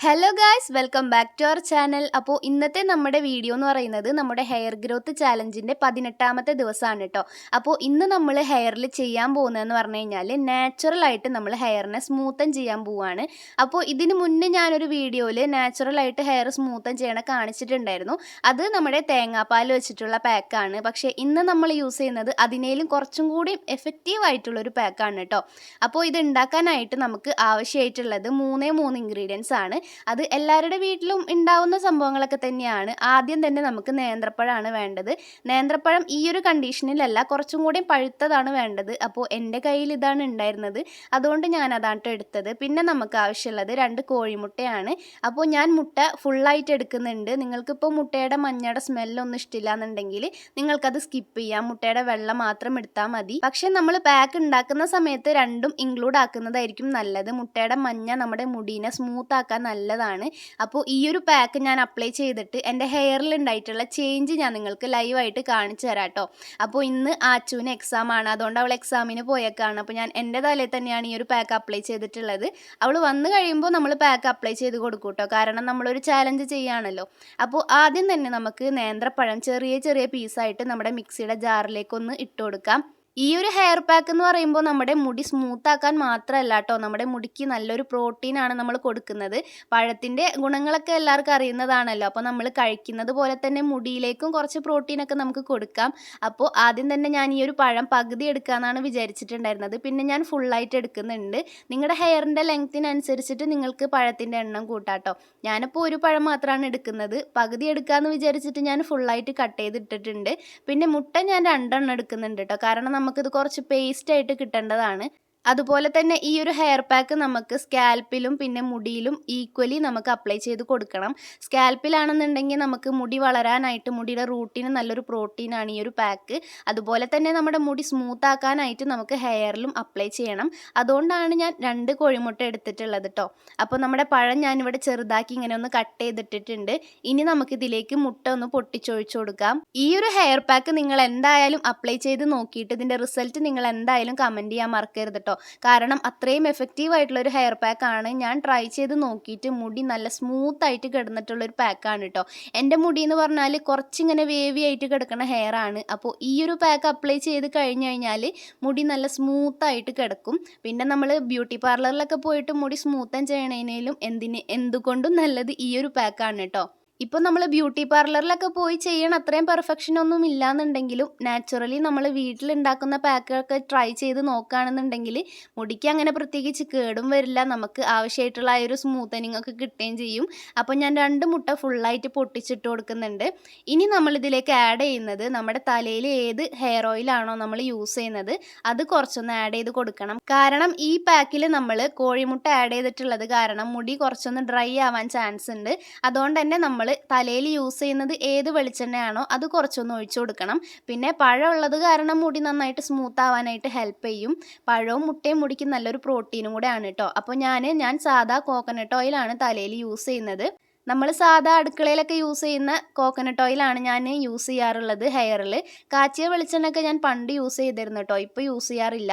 Hello guys welcome back to our channel അപ്പോൾ ഇന്നത്തെ നമ്മുടെ വീഡിയോ എന്ന് പറയുന്നത് നമ്മുടെ ഹെയർ ഗ്രോത്ത് ചാലഞ്ചിന്റെ പതിനെട്ടാമത്തെ ദിവസമാണ് കേട്ടോ അപ്പോൾ ഇന്ന് നമ്മൾ ഹെയറിൽ ചെയ്യാൻ പോകുന്നതെന്ന് പറഞ്ഞു കഴിഞ്ഞാൽ നാച്ചുറലായിട്ട് നമ്മൾ ഹെയറിനെ സ്മൂത്തൻ ചെയ്യാൻ പോവുകയാണ് അപ്പോൾ ഇതിന് മുന്നേ ഞാനൊരു വീഡിയോയിൽ നാച്ചുറലായിട്ട് ഹെയർ സ്മൂത്തൻ ചെയ്യണ കാണിച്ചിട്ടുണ്ടായിരുന്നു. അത് നമ്മുടെ തേങ്ങാപ്പാൽ വെച്ചിട്ടുള്ള പാക്കാണ് പക്ഷേ ഇന്ന് നമ്മൾ യൂസ് ചെയ്യുന്നത് അതിനേലും കുറച്ചും കൂടി എഫക്റ്റീവ് ആയിട്ടുള്ളൊരു പാക്കാണ് കേട്ടോ അപ്പോൾ ഇത് ഉണ്ടാക്കാനായിട്ട് നമുക്ക് ആവശ്യമായിട്ടുള്ളത് മൂന്നേ മൂന്ന് ഇൻഗ്രീഡിയൻസ് ആണ്. അത് എല്ലാവരുടെ വീട്ടിലും ഉണ്ടാവുന്ന സംഭവങ്ങളൊക്കെ തന്നെയാണ്. ആദ്യം തന്നെ നമുക്ക് നേന്ത്രപ്പഴമാണ് വേണ്ടത്. നേന്ത്രപ്പഴം ഈ ഒരു കണ്ടീഷനിലല്ല കുറച്ചും കൂടി പഴുത്തതാണ് വേണ്ടത്. അപ്പോൾ എന്റെ കയ്യിൽ ഇതാണ് ഉണ്ടായിരുന്നത്. അതുകൊണ്ട് ഞാൻ അതാണ് എടുത്തത്. പിന്നെ നമുക്ക് ആവശ്യമുള്ളത് രണ്ട് കോഴിമുട്ടയാണ്. അപ്പോൾ ഞാൻ മുട്ട ഫുള്ളായിട്ട് എടുക്കുന്നുണ്ട്. നിങ്ങൾക്കിപ്പോൾ മുട്ടയുടെ മഞ്ഞയുടെ സ്മെല്ലൊന്നും ഇഷ്ടമില്ല എന്നുണ്ടെങ്കിൽ നിങ്ങൾക്കത് സ്കിപ്പ് ചെയ്യാം. മുട്ടയുടെ വെള്ളം മാത്രം എടുത്താൽ മതി. പക്ഷേ നമ്മൾ പാക്ക് ഉണ്ടാക്കുന്ന സമയത്ത് രണ്ടും ഇൻക്ലൂഡ് ആക്കുന്നതായിരിക്കും നല്ലത്. മുട്ടയുടെ മഞ്ഞ നമ്മുടെ മുടീനെ സ്മൂത്ത് ആക്കാൻ നല്ലതാണ്. അപ്പോൾ ഈ ഒരു പാക്ക് ഞാൻ അപ്ലൈ ചെയ്തിട്ട് എന്റെ ഹെയറിൽ ഉണ്ടായിട്ടുള്ള ചേഞ്ച് ഞാൻ നിങ്ങൾക്ക് ലൈവായിട്ട് കാണിച്ചു തരാം കേട്ടോ അപ്പോൾ ഇന്ന് ആച്ചുവിന് എക്സാം ആണ്. അതുകൊണ്ട് അവൾ എക്സാമിന് പോയേക്കാണ്. അപ്പോൾ ഞാൻ എന്റെ തലയിൽ തന്നെയാണ് ഈ ഒരു പാക്ക് അപ്ലൈ ചെയ്തിട്ടുള്ളത്. അവൾ വന്നു കഴിയുമ്പോൾ നമ്മൾ പാക്ക് അപ്ലൈ ചെയ്ത് കൊടുക്കും കേട്ടോ കാരണം നമ്മളൊരു ചാലഞ്ച് ചെയ്യുകയാണല്ലോ അപ്പോൾ ആദ്യം തന്നെ നമുക്ക് നേന്ത്രപ്പഴം ചെറിയ ചെറിയ പീസായിട്ട് നമ്മുടെ മിക്സിയുടെ ജാറിലേക്കൊന്ന് ഇട്ട് കൊടുക്കാം. ഈ ഒരു ഹെയർ പാക്ക് എന്ന് പറയുമ്പോൾ നമ്മുടെ മുടി സ്മൂത്ത് ആക്കാൻ മാത്രമല്ല കേട്ടോ നമ്മുടെ മുടിക്ക് നല്ലൊരു പ്രോട്ടീനാണ് നമ്മൾ കൊടുക്കുന്നത്. പഴത്തിന്റെ ഗുണങ്ങളൊക്കെ എല്ലാവർക്കും അറിയുന്നതാണല്ലോ. അപ്പോൾ നമ്മൾ കഴിക്കുന്നത് പോലെ തന്നെ മുടിയിലേക്കും കുറച്ച് പ്രോട്ടീനൊക്കെ നമുക്ക് കൊടുക്കാം. അപ്പോൾ ആദ്യം തന്നെ ഞാൻ ഈ ഒരു പഴം പകുതി എടുക്കാമെന്നാണ് വിചാരിച്ചിട്ടുണ്ടായിരുന്നത്. പിന്നെ ഞാൻ ഫുള്ളായിട്ട് എടുക്കുന്നുണ്ട്. നിങ്ങളുടെ ഹെയറിന്റെ ലെങ്ത്തിനനുസരിച്ചിട്ട് നിങ്ങൾക്ക് പഴത്തിന്റെ എണ്ണം കൂട്ടാട്ടോ ഞാനിപ്പോൾ ഒരു പഴം മാത്രമാണ് എടുക്കുന്നത്. പകുതി എടുക്കാമെന്ന് വിചാരിച്ചിട്ട് ഞാൻ ഫുള്ളായിട്ട് കട്ട് ചെയ്തിട്ടിട്ടുണ്ട്. പിന്നെ മുട്ട ഞാൻ രണ്ടെണ്ണം എടുക്കുന്നുണ്ട് കേട്ടോ കാരണം നമുക്കിത് കുറച്ച് പേസ്റ്റായിട്ട് കിട്ടേണ്ടതാണ്. അതുപോലെ തന്നെ ഈ ഒരു ഹെയർ പാക്ക് നമുക്ക് സ്കാൽപ്പിലും പിന്നെ മുടിയിലും ഈക്വലി നമുക്ക് അപ്ലൈ ചെയ്ത് കൊടുക്കണം. സ്കാൽപ്പിലാണെന്നുണ്ടെങ്കിൽ നമുക്ക് മുടി വളരാനായിട്ട് മുടിയുടെ റൂട്ടിന് നല്ലൊരു പ്രോട്ടീനാണ് ഈ ഒരു പാക്ക് അതുപോലെ തന്നെ നമ്മുടെ മുടി സ്മൂത്ത് ആക്കാനായിട്ട് നമുക്ക് ഹെയറിലും അപ്ലൈ ചെയ്യണം. അതുകൊണ്ടാണ് ഞാൻ രണ്ട് കോഴിമുട്ട എടുത്തിട്ടുള്ളത് കേട്ടോ അപ്പോൾ നമ്മുടെ പഴം ഞാനിവിടെ ചെറുതാക്കി ഇങ്ങനെ ഒന്ന് കട്ട് ചെയ്തിട്ടിട്ടുണ്ട്. ഇനി നമുക്ക് ഇതിലേക്ക് മുട്ട ഒന്ന് പൊട്ടിച്ചൊഴിച്ചു കൊടുക്കാം. ഈ ഒരു ഹെയർ പാക്ക് നിങ്ങൾ എന്തായാലും അപ്ലൈ ചെയ്ത് നോക്കിയിട്ട് ഇതിന്റെ റിസൾട്ട് നിങ്ങൾ എന്തായാലും കമന്റ് ചെയ്യാൻ മറക്കരുത് കേട്ടോ കാരണം അത്രയും എഫക്റ്റീവ് ആയിട്ടുള്ള ഒരു ഹെയർ പാക്ക് ആണ് ഞാൻ ട്രൈ ചെയ്ത് നോക്കിയിട്ട് മുടി നല്ല സ്മൂത്ത് ആയിട്ട് കിടന്നിട്ടുള്ള ഒരു പാക്കാണ് കേട്ടോ എന്റെ മുടി എന്ന് പറഞ്ഞാൽ കുറച്ചിങ്ങനെ വേവി ആയിട്ട് കിടക്കുന്ന ഹെയർ ആണ്. അപ്പോൾ ഈ ഒരു പാക്ക് അപ്ലൈ ചെയ്ത് കഴിഞ്ഞ് കഴിഞ്ഞാൽ മുടി നല്ല സ്മൂത്ത് ആയിട്ട് കിടക്കും. പിന്നെ നമ്മൾ ബ്യൂട്ടി പാർലറിലൊക്കെ പോയിട്ട് മുടി സ്മൂത്തൻ ചെയ്യണേനേലും എന്തിന് എന്തുകൊണ്ടും നല്ലത് ഈ ഒരു പാക്കാണ് കേട്ടോ ഇപ്പോൾ നമ്മൾ ബ്യൂട്ടി പാർലറിലൊക്കെ പോയി ചെയ്യണം അത്രയും പെർഫെക്ഷൻ ഒന്നും ഇല്ലാന്നുണ്ടെങ്കിലും നാച്ചുറലി നമ്മൾ വീട്ടിലുണ്ടാക്കുന്ന പാക്കൊക്കെ ട്രൈ ചെയ്ത് നോക്കുകയാണെന്നുണ്ടെങ്കിൽ മുടിക്ക് അങ്ങനെ പ്രത്യേകിച്ച് കേടും വരില്ല. നമുക്ക് ആവശ്യമായിട്ടുള്ള ആ ഒരു സ്മൂത്തനിങ് ഒക്കെ കിട്ടുകയും ചെയ്യും. അപ്പോൾ ഞാൻ രണ്ട് മുട്ട ഫുള്ളായിട്ട് പൊട്ടിച്ചിട്ട് കൊടുക്കുന്നുണ്ട്. ഇനി നമ്മൾ ഇതിലേക്ക് ആഡ് ചെയ്യുന്നത് നമ്മുടെ തലയിൽ ഏത് ഹെയർ ഓയിലാണോ നമ്മൾ യൂസ് ചെയ്യുന്നത് അത് കുറച്ചൊന്ന് ആഡ് ചെയ്ത് കൊടുക്കണം. കാരണം ഈ പാക്കിൽ നമ്മൾ കോഴിമുട്ട ആഡ് ചെയ്തിട്ടുള്ളത് കാരണം മുടി കുറച്ചൊന്ന് ഡ്രൈ ആവാൻ ചാൻസ് ഉണ്ട്. അതുകൊണ്ട് തന്നെ നമ്മൾ തലയിൽ യൂസ് ചെയ്യുന്നത് ഏത് വെളിച്ചെണ്ണയാണോ അത് കുറച്ചൊന്ന് ഒഴിച്ചു കൊടുക്കണം. പിന്നെ പഴമുള്ളത് കാരണം മുടി നന്നായിട്ട് സ്മൂത്ത് ആവാനായിട്ട് ഹെൽപ്പ് ചെയ്യും. പഴവും മുട്ടയും മുടിക്ക് നല്ലൊരു പ്രോട്ടീനും കൂടെ ആണ് കേട്ടോ അപ്പോൾ ഞാൻ ഞാൻ സാധാ കോക്കനട്ട് ഓയിലാണ് തലയിൽ യൂസ് ചെയ്യുന്നത്. നമ്മൾ സാധാ അടുക്കളയിലൊക്കെ യൂസ് ചെയ്യുന്ന കോക്കനട്ട് ഓയിലാണ് ഞാൻ യൂസ് ചെയ്യാറുള്ളത് ഹെയറിൽ കാച്ചിയ വെളിച്ചെണ്ണൊക്കെ ഞാൻ പണ്ട് യൂസ് ചെയ്തിരുന്നു കേട്ടോ ഇപ്പോൾ യൂസ് ചെയ്യാറില്ല.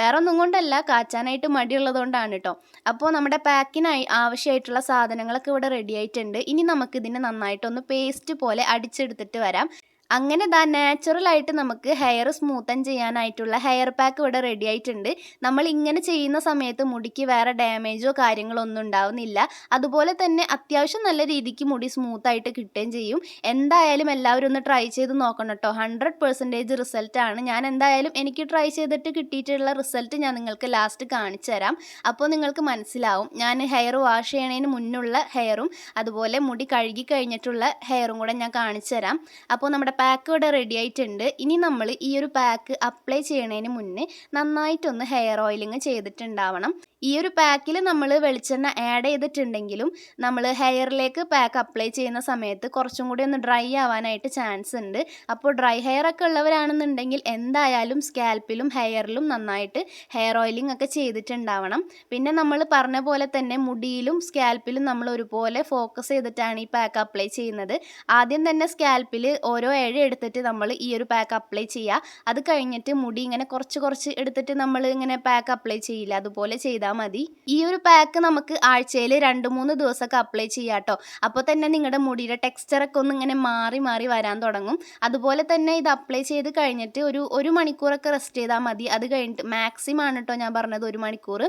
വേറെ ഒന്നും കൊണ്ടല്ല. കാച്ചാനായിട്ട് മടിയുള്ളതുകൊണ്ടാണ് കേട്ടോ അപ്പോൾ നമ്മുടെ പാക്കിനായി ആവശ്യമായിട്ടുള്ള സാധനങ്ങളൊക്കെ ഇവിടെ റെഡി ആയിട്ടുണ്ട്. ഇനി നമുക്കിതിനെ നന്നായിട്ടൊന്ന് പേസ്റ്റ് പോലെ അടിച്ചെടുത്തിട്ട് വരാം. അങ്ങനെ ദാ നാച്ചുറലായിട്ട് നമുക്ക് ഹെയർ സ്മൂത്തൻ ചെയ്യാനായിട്ടുള്ള ഹെയർ പാക്ക് ഇവിടെ റെഡി ആയിട്ടുണ്ട്. നമ്മൾ ഇങ്ങനെ ചെയ്യുന്ന സമയത്ത് മുടിക്ക് വേറെ ഡാമേജോ കാര്യങ്ങളോ ഒന്നും ഉണ്ടാവുന്നില്ല. അതുപോലെ തന്നെ അത്യാവശ്യം നല്ല രീതിക്ക് മുടി സ്മൂത്തായിട്ട് കിട്ടുകയും ചെയ്യും. എന്തായാലും എല്ലാവരും ഒന്ന് ട്രൈ ചെയ്ത് നോക്കണം കേട്ടോ. ഹൺഡ്രഡ് പെർസെന്റേജ് റിസൾട്ടാണ് ഞാൻ എന്തായാലും എനിക്ക് ട്രൈ ചെയ്തിട്ട് കിട്ടിയിട്ടുള്ള റിസൾട്ട് ഞാൻ നിങ്ങൾക്ക് ലാസ്റ്റ് കാണിച്ചു തരാം. അപ്പോൾ നിങ്ങൾക്ക് മനസ്സിലാവും. ഞാൻ ഹെയർ വാഷ് ചെയ്യണതിന് മുന്നുള്ള ഹെയറും അതുപോലെ മുടി കഴുകി കഴിഞ്ഞിട്ടുള്ള ഹെയറും കൂടെ ഞാൻ കാണിച്ചു തരാം. അപ്പോൾ നമ്മുടെ പാക്ക് ഇവിടെ റെഡി ആയിട്ടുണ്ട്. ഇനി നമ്മൾ ഈ ഒരു പാക്ക് അപ്ലൈ ചെയ്യണതിന് മുന്നേ നന്നായിട്ടൊന്ന് ഹെയർ ഓയിലിങ് ചെയ്തിട്ടുണ്ടാവണം. ഈ ഒരു പാക്കിൽ നമ്മൾ വെളിച്ചെണ്ണ ആഡ് ചെയ്തിട്ടുണ്ടെങ്കിലും നമ്മൾ ഹെയറിലേക്ക് പാക്ക് അപ്ലൈ ചെയ്യുന്ന സമയത്ത് കുറച്ചും കൂടി ഒന്ന് ഡ്രൈ ആവാനായിട്ട് ചാൻസ് ഉണ്ട്. അപ്പോൾ ഡ്രൈ ഹെയർ ഒക്കെ ഉള്ളവരാണെന്നുണ്ടെങ്കിൽ എന്തായാലും സ്കാൽപ്പിലും ഹെയറിലും നന്നായിട്ട് ഹെയർ ഓയിലിംഗ് ഒക്കെ ചെയ്തിട്ടുണ്ടാവണം. പിന്നെ നമ്മൾ പറഞ്ഞ പോലെ തന്നെ മുടിയിലും സ്കാൽപ്പിലും നമ്മൾ ഒരുപോലെ ഫോക്കസ് ചെയ്തിട്ടാണ് ഈ പാക്ക് അപ്ലൈ ചെയ്യുന്നത്. ആദ്യം തന്നെ സ്കാൽപ്പിൽ ഓരോ ഇഴ എടുത്തിട്ട് നമ്മൾ ഈ ഒരു പാക്ക് അപ്ലൈ ചെയ്യുക. അത് കഴിഞ്ഞിട്ട് മുടി ഇങ്ങനെ കുറച്ച് കുറച്ച് എടുത്തിട്ട് നമ്മൾ ഇങ്ങനെ പാക്ക് അപ്ലൈ ചെയ്യില്ല. അതുപോലെ ചെയ്താൽ ചെയ്താൽ മതി. ഈ ഒരു പാക്ക് നമുക്ക് ആഴ്ചയിൽ രണ്ട് മൂന്ന് ദിവസമൊക്കെ അപ്ലൈ ചെയ്യാം കേട്ടോ അപ്പോൾ തന്നെ നിങ്ങളുടെ മുടിയുടെ ടെക്സ്ചറൊക്കെ ഒന്ന് ഇങ്ങനെ മാറി മാറി വരാൻ തുടങ്ങും. അതുപോലെ തന്നെ ഇത് അപ്ലൈ ചെയ്ത് കഴിഞ്ഞിട്ട് ഒരു ഒരു മണിക്കൂറൊക്കെ റെസ്റ്റ് ചെയ്താൽ മതി. അത് കഴിഞ്ഞിട്ട് മാക്സിമം ആണ് കേട്ടോ ഞാൻ പറഞ്ഞത് ഒരു മണിക്കൂർ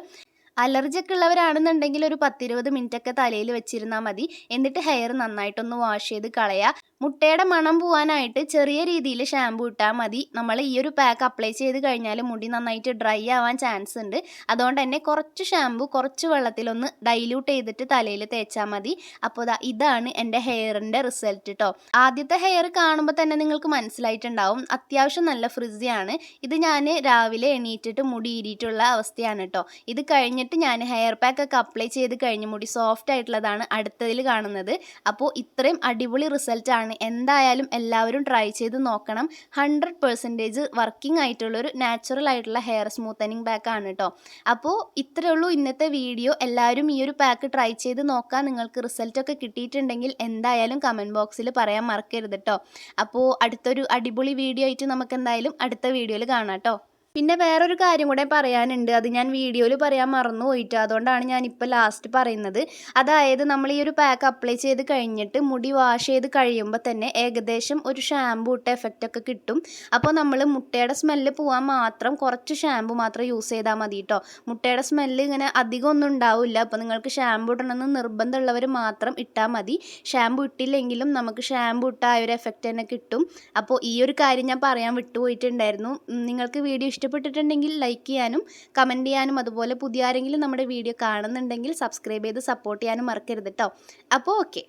അലർജി ഒക്കെ ഉള്ളവരാണെന്നുണ്ടെങ്കിൽ ഒരു പത്തിരുപത് മിനിറ്റ് ഒക്കെ തലയിൽ വെച്ചിരുന്നാൽ മതി. എന്നിട്ട് ഹെയർ നന്നായിട്ടൊന്ന് വാഷ് ചെയ്ത് കളയുക മുട്ടയുടെ മണം പോവാനായിട്ട് ചെറിയ രീതിയിൽ ഷാമ്പു ഇട്ടാൽ മതി. നമ്മൾ ഈ ഒരു പാക്ക് അപ്ലൈ ചെയ്ത് കഴിഞ്ഞാൽ മുടി നന്നായിട്ട് ഡ്രൈ ആവാൻ ചാൻസ് ഉണ്ട്. അതുകൊണ്ട് തന്നെ കുറച്ച് ഷാമ്പു കുറച്ച് വെള്ളത്തിലൊന്ന് ഡൈല്യൂട്ട് ചെയ്തിട്ട് തലയിൽ തേച്ചാൽ മതി. അപ്പോൾ ഇതാണ് എന്റെ ഹെയറിന്റെ റിസൾട്ട് കേട്ടോ ആദ്യത്തെ ഹെയർ കാണുമ്പോൾ തന്നെ നിങ്ങൾക്ക് മനസ്സിലായിട്ടുണ്ടാവും. അത്യാവശ്യം നല്ല ഫ്രിസിയാണ് ഇത് ഞാൻ രാവിലെ എണീറ്റിട്ട് മുടി ഇരിയിട്ടുള്ള അവസ്ഥയാണ് കേട്ടോ ഇത് കഴിഞ്ഞിട്ട് ഞാൻ ഹെയർ പാക്ക് ഒക്കെ അപ്ലൈ ചെയ്ത് കഴിഞ്ഞ് മുടി സോഫ്റ്റ് ആയിട്ടുള്ളതാണ് അടുത്തതിൽ കാണുന്നത്. അപ്പോൾ ഇത്രയും അടിപൊളി റിസൾട്ടാണ് എന്തായാലും എല്ലാവരും ട്രൈ ചെയ്ത് നോക്കണം. ഹൺഡ്രഡ് പെർസെന്റേജ് വർക്കിംഗ് ആയിട്ടുള്ളൊരു നാച്ചുറൽ ആയിട്ടുള്ള ഹെയർ സ്മൂത്തനിങ് പാക്ക് ആണ് കേട്ടോ അപ്പോൾ ഇത്രയേ ഉള്ളൂ ഇന്നത്തെ വീഡിയോ എല്ലാവരും ഈ ഒരു പാക്ക് ട്രൈ ചെയ്ത് നോക്കാം. നിങ്ങൾക്ക് റിസൾട്ടൊക്കെ കിട്ടിയിട്ടുണ്ടെങ്കിൽ എന്തായാലും കമന്റ് ബോക്സിൽ പറയാൻ മറക്കരുത് കേട്ടോ അപ്പോൾ അടുത്തൊരു അടിപൊളി വീഡിയോ ആയിട്ട് നമുക്ക് എന്തായാലും അടുത്ത വീഡിയോയിൽ കാണാം കേട്ടോ പിന്നെ വേറൊരു കാര്യം കൂടെ പറയാനുണ്ട്. അത് ഞാൻ വീഡിയോയിൽ പറയാൻ മറന്നു പോയിട്ട്. അതുകൊണ്ടാണ് ഞാൻ ഇപ്പോൾ ലാസ്റ്റ് പറയുന്നത്. അതായത് നമ്മൾ ഈ ഒരു പാക്ക് അപ്ലൈ ചെയ്ത് കഴിഞ്ഞിട്ട് മുടി വാഷ് ചെയ്ത് കഴിയുമ്പോൾ തന്നെ ഏകദേശം ഒരു ഷാമ്പൂ ഇട്ട എഫക്റ്റ് ഒക്കെ കിട്ടും. അപ്പോൾ നമ്മൾ മുട്ടയുടെ സ്മെല്ല് പോകാൻ മാത്രം കുറച്ച് ഷാമ്പു മാത്രം യൂസ് ചെയ്താൽ മതി കേട്ടോ മുട്ടയുടെ സ്മെല്ല് ഇങ്ങനെ അധികം ഒന്നും ഉണ്ടാവില്ല. അപ്പോൾ നിങ്ങൾക്ക് ഷാമ്പു ഇടണമെന്ന് നിർബന്ധമുള്ളവർ മാത്രം ഇട്ടാൽ മതി. ഷാമ്പു ഇട്ടില്ലെങ്കിലും നമുക്ക് ഷാമ്പു ഇട്ട ആ ഒരു എഫക്റ്റ് തന്നെ കിട്ടും. അപ്പോൾ ഈ ഒരു കാര്യം ഞാൻ പറയാൻ വിട്ടുപോയിട്ടുണ്ടായിരുന്നു. നിങ്ങൾക്ക് വീഡിയോ ഇഷ്ടപ്പെട്ടിട്ടുണ്ടെങ്കിൽ ലൈക്ക് ചെയ്യാനും കമന്റ് ചെയ്യാനും അതുപോലെ പുതിയ ആരെങ്കിലും നമ്മുടെ വീഡിയോ കാണുന്നുണ്ടെങ്കിൽ സബ്സ്ക്രൈബ് ചെയ്ത് സപ്പോർട്ട് ചെയ്യാനും മറക്കരുത് കേട്ടോ അപ്പോൾ ഓക്കെ